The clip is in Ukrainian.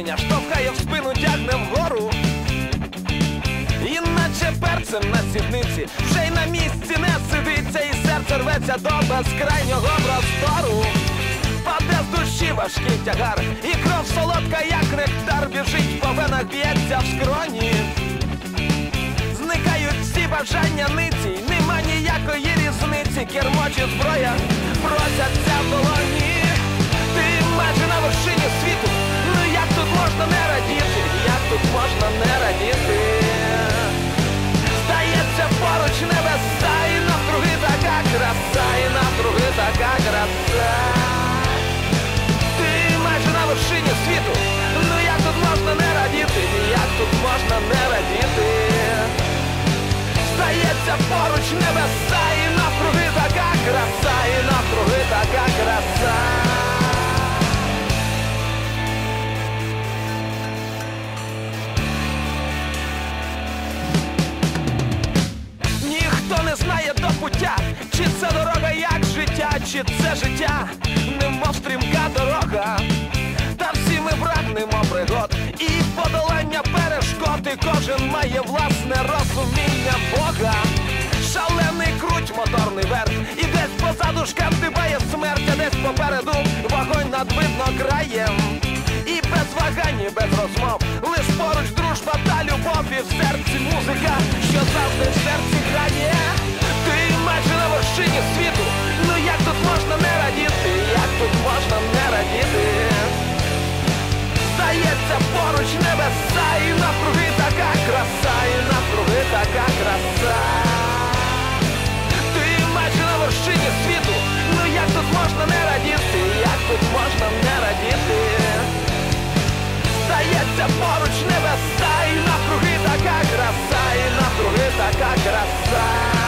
прагнення штовхає в спину, тягне вгору. І наче перцем на сідниці вже й на місці не сидиться, і серце рветься до безкрайнього простору. Паде з душі важкий тягар, і кров солодка, як нектар, біжить по венах, б'ється в скроні. Зникають всі бажання ниці, нема ніякої різниці, кермо чи зброя просяться в долоні. Тут можна не радіти? Здається, поруч небеса і навкруги така краса, і навкруги така краса. Ти майже на вершині світу. Ну як тут можна не радіти? Як тут можна не радіти? Здається, поруч небеса і навкруги така краса, і навкруги така краса. Чи це життя, немов стрімка дорога. Та всі ми прагнемо пригод і подолання перешкод, і кожен має власне розуміння Бога. Шалений круть, моторний верх, і десь позаду шкандибає смерть, а десь попереду вогонь над видно краєм. І без вагань, і без розмов, лиш поруч дружба та любов, і в серці музика, що завжди в серці грає. Ти майже на вершині Здається, поруч небеса, і навкруги така краса, і навкруги така краса.